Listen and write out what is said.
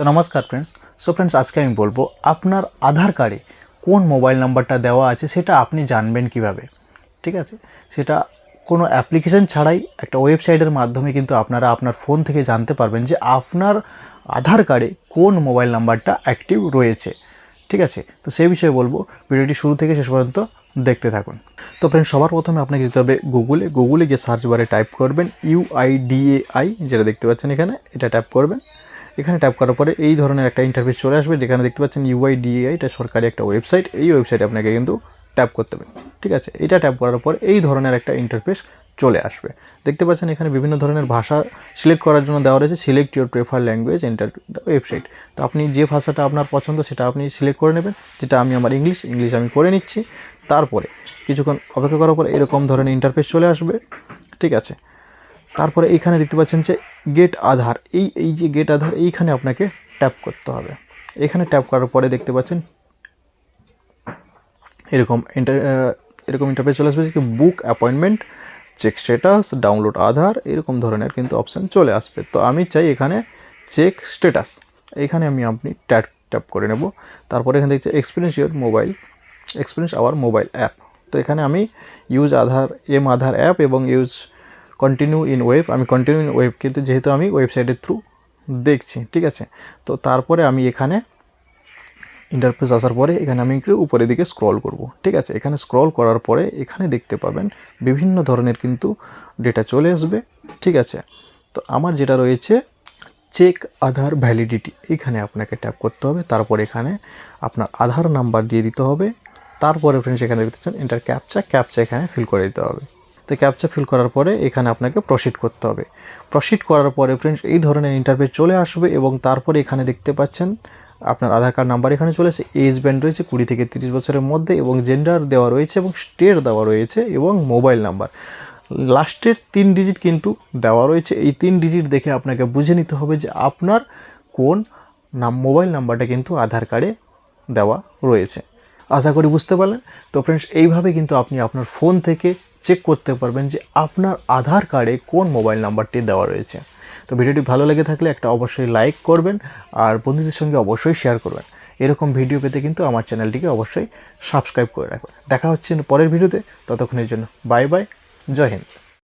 তো নমস্কার friends so friends আজকে আমি বলব আপনার আধার কার্ডে কোন মোবাইল নাম্বারটা দেওয়া আছে সেটা আপনি জানবেন কীভাবে। ঠিক আছে? সেটা কোনো অ্যাপ্লিকেশন ছাড়াই একটা ওয়েবসাইটের মাধ্যমে কিন্তু আপনারা আপনার ফোন থেকে জানতে পারবেন যে আপনার আধার কার্ডে কোন মোবাইল নাম্বারটা অ্যাক্টিভ রয়েছে। ঠিক আছে? তো সেই বিষয়ে বলব, ভিডিওটি শুরু থেকে শেষ পর্যন্ত দেখতে থাকুন। তো ফ্রেন্ড সবার প্রথমে আপনাকে যেতে হবে গুগলে গুগলে গিয়ে সার্চ বারে টাইপ করবেন ইউআইডিএআই যেটা দেখতে পাচ্ছেন এখানে, এটা ট্যাপ করবেন। এখানে ট্যাপ করার পরে এই ধরনের একটা ইন্টারফেস চলে আসবে, যেখানে দেখতে পাচ্ছেন ইউআইডিএআই এটা সরকারি একটা ওয়েবসাইট এই ওয়েবসাইটে আপনাকে কিন্তু ট্যাপ করতে হবে। ঠিক আছে? এটা ট্যাপ করার পর এই ধরনের একটা ইন্টারফেস চলে আসবে। দেখতে পাচ্ছেন এখানে বিভিন্ন ধরনের ভাষা সিলেক্ট করার জন্য দেওয়া রয়েছে select your prefer language enter the website তো আপনি যে ভাষাটা আপনার পছন্দ, সেটা আপনি সিলেক্ট করে নেবেন, যেটা আমি আমার ইংলিশ ইংলিশ আমি করে নিচ্ছি। তারপরে কিছুক্ষণ অপেক্ষা করার পর এরকম ধরনের ইন্টারফেস চলে আসবে। ঠিক আছে? তারপরে এইখানে দেখতে পাচ্ছেন যে গেট আধার। এই এই যে গেট আধার, এইখানে আপনাকে ট্যাপ করতে হবে। এখানে ট্যাপ করার পরে দেখতে পাচ্ছেন, এরকম ইন্টার এরকম ইন্টারফেস চলে আসবে যে book appointment check status download Aadhaar, এরকম ধরনের কিন্তু অপশান চলে আসবে। তো আমি চাই এখানে চেক স্ট্যাটাস এখানে আমি আপনি ট্যাপ ট্যাপ করে নেব। তারপরে এখানে দেখছি experience your mobile experience our mobile app তো এখানে আমি use Aadhaar M Aadhaar app এবং ইউজ কন্টিনিউ ইন ওয়েব আমি কন্টিনিউ ইন ওয়েব কিন্তু যেহেতু আমি ওয়েবসাইটের থ্রু দেখছি, ঠিক আছে? তো তারপরে আমি এখানে ইন্টারফেস আসার পরে এখানে আমি একটু উপরের দিকে স্ক্রল করব, ঠিক আছে? এখানে স্ক্রল করার পরে এখানে দেখতে পাবেন বিভিন্ন ধরনের কিন্তু ডেটা চলে আসবে, ঠিক আছে? তো আমার যেটা রয়েছে চেক আধার ভ্যালিডিটি এখানে আপনাকে ট্যাপ করতে হবে, তারপর এখানে আপনার আধার নাম্বার দিয়ে দিতে হবে, তারপরে ফ্রেন্ডস এখানে দেখতেছেন এন্টার ক্যাপচা ক্যাপচা এখানে ফিল করে দিতে হবে। তো ক্যাপচা ফিল করার পরে এখানে আপনাকে প্রসিড করতে হবে। প্রসিড করার পরে ফ্রেন্ডস এই ধরনের ইন্টারফেস চলে আসবে এবং তারপরে এখানে দেখতে পাচ্ছেন আপনার আধার কার্ড নাম্বার এখানে চলে এসে এজ ব্যান্ড রয়েছে কুড়ি থেকে তিরিশ বছরের মধ্যে এবং জেন্ডার দেওয়া রয়েছে এবং স্টেট দেওয়া রয়েছে এবং মোবাইল নাম্বার লাস্টের তিন ডিজিট কিন্তু দেওয়া রয়েছে। এই তিন ডিজিট দেখে আপনাকে বুঝে নিতে হবে যে আপনার কোন নাম মোবাইল নাম্বারটা কিন্তু আধার কার্ডে দেওয়া রয়েছে। আশা করি বুঝতে পারলেন। তো ফ্রেন্ডস এইভাবে কিন্তু আপনি আপনার ফোন থেকে চেক করতে পারবেন যে আপনার আধার কার্ডে কোন মোবাইল নাম্বারটি দেওয়া রয়েছে। তো ভিডিওটি ভালো লেগে থাকলে একটা অবশ্যই লাইক করবেন আর বন্ধুদের সঙ্গে অবশ্যই শেয়ার করবেন। এরকম ভিডিও পেতে কিন্তু আমার চ্যানেলটিকে অবশ্যই সাবস্ক্রাইব করে রাখবেন। দেখা হচ্ছে পরের ভিডিওতে। ততক্ষণের জন্য বাই বাই। জয় হিন্দ।